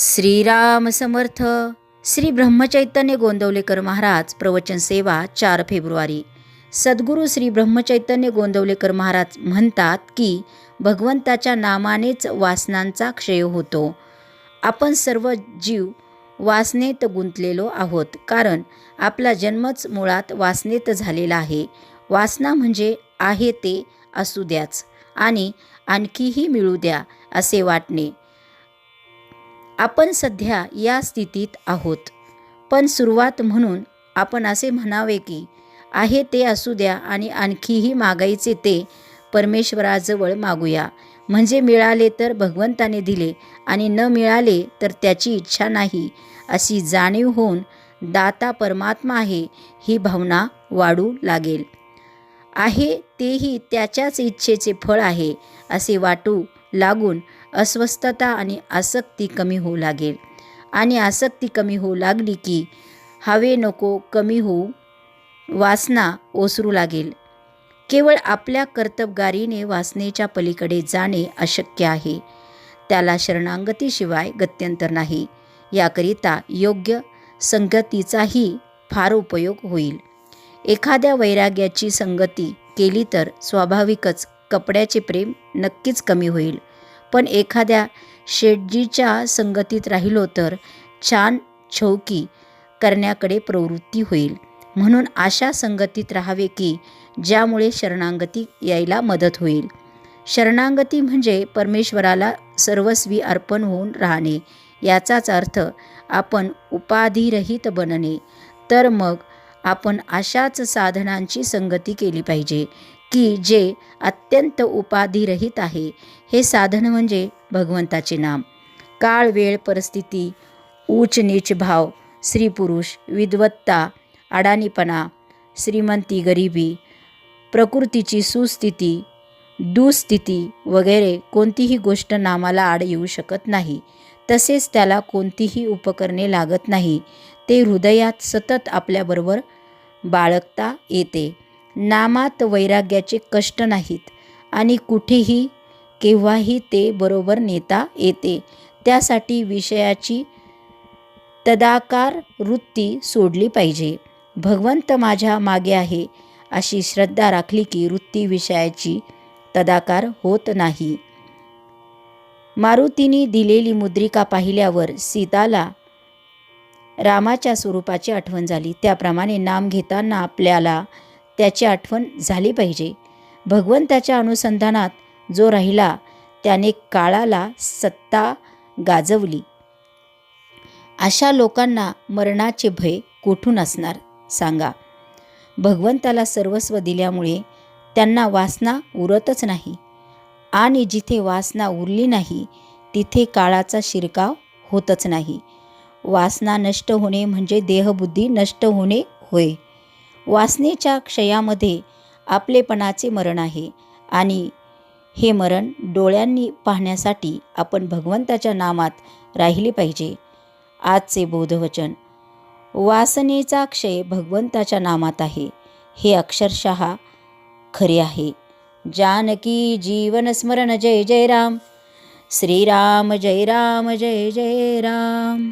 श्रीराम समर्थ. श्री ब्रह्मचैतन्य गोंदवलेकर महाराज प्रवचन सेवा चार फेब्रुवारी. सद्गुरू श्री ब्रह्मचैतन्य गोंदवलेकर महाराज म्हणतात की भगवंताच्या नामानेच वासनांचा क्षय होतो. आपण सर्व जीव वासनेत गुंतलेलो आहोत कारण आपला जन्मच मुळात वासनेत झालेला आहे. वासना म्हणजे आहे ते असू द्याच आणि आणखीही मिळू द्या असे वाटणे. आपण सध्या या स्थितीत आहोत. पण सुरुवात म्हणून आपण असे म्हणावे की आहे ते असू द्या आणि आणखीही मागायचे ते परमेश्वराजवळ मागूया. म्हणजे मिळाले तर भगवंताने दिले आणि न मिळाले तर त्याची इच्छा नाही. अशी जाणीव होऊन दाता परमात्मा आहे ही भावना वाढू लागेल. आहे तेही त्याच्याच इच्छेचे फळ आहे असे वाटू लागून अस्वस्थता आणि आसक्ती कमी होऊ लागेल. आणि आसक्ती कमी होऊ लागली की हवे नको कमी होऊ वासना ओसरू लागेल. केवळ आपल्या कर्तबगारीने वासनेच्या पलीकडे जाणे अशक्य आहे. त्याला शरणांगतीशिवाय गत्यंतर नाही. याकरिता योग्य संगतीचाही फार उपयोग होईल. एखाद्या वैराग्याची संगती केली तर स्वाभाविकच कपड्याचे प्रेम नक्कीच कमी होईल. पण एखाद्या शेटजीच्या संगतीत राहिलो तर छान छौकी करण्याकडे प्रवृत्ती होईल. म्हणून अशा संगतीत राहावे की ज्यामुळे शरणांगती यायला मदत होईल. शरणांगती म्हणजे परमेश्वराला सर्वस्वी अर्पण होऊन राहणे. याचाच अर्थ आपण उपाधिरहित बनणे. तर मग आपण अशाच साधनांची संगती केली पाहिजे. की जे अत्यंत उपाधिरहित आहे. हे साधन म्हणजे भगवंताचे नाम. काळ वेळ परिस्थिती ऊच नीच भाव स्त्री पुरुष विद्वत्ता अडाणीपणा श्रीमंती गरिबी प्रकृतीची सुस्थिती दुस्थिती वगैरे कोणतीही गोष्ट नामाला आड येऊ शकत नाही. तसेच त्याला कोणतीही उपकरणे लागत नाही. ते हृदयात सतत आपल्याबरोबर बाळगता येते. नामात वैराग्याचे कष्ट नाहीत आणि कुठेही केव्हाही ते बरोबर नेता येते. त्यासाठी विषयाची तदाकार वृत्ती सोडली पाहिजे. भगवंत माझ्या मागे आहे अशी श्रद्धा राखली की वृत्ती विषयाची तदाकार होत नाही. मारुतीने दिलेली मुद्रिका पाहिल्यावर सीताला रामाच्या स्वरूपाची आठवण झाली. त्याप्रमाणे नाम घेताना आपल्याला त्याची आठवण झाली पाहिजे. भगवंताच्या अनुसंधानात जो राहिला त्याने काळाला सत्ता गाजवली. अशा लोकांना मरणाचे भय कुठून असणार? सांगा. भगवंताला सर्वस्व दिल्यामुळे त्यांना वासना उरतच नाही. आणि जिथे वासना उरली नाही तिथे काळाचा शिरकाव होतच नाही. वासना नष्ट होणे म्हणजे देहबुद्धी नष्ट होणे होय. वासनेच्या क्षयामध्ये आपलेपणाचे मरण आहे आणि हे मरण डोळ्यांनी पाहण्यासाठी आपण भगवंताच्या नामात राहिले पाहिजे. आजचे बोधवचन वासनेचा क्षय भगवंताच्या नामात आहे. हे अक्षरशः खरे आहे. जानकी जीवन स्मरण जय जय राम. श्रीराम जय राम जय जय राम.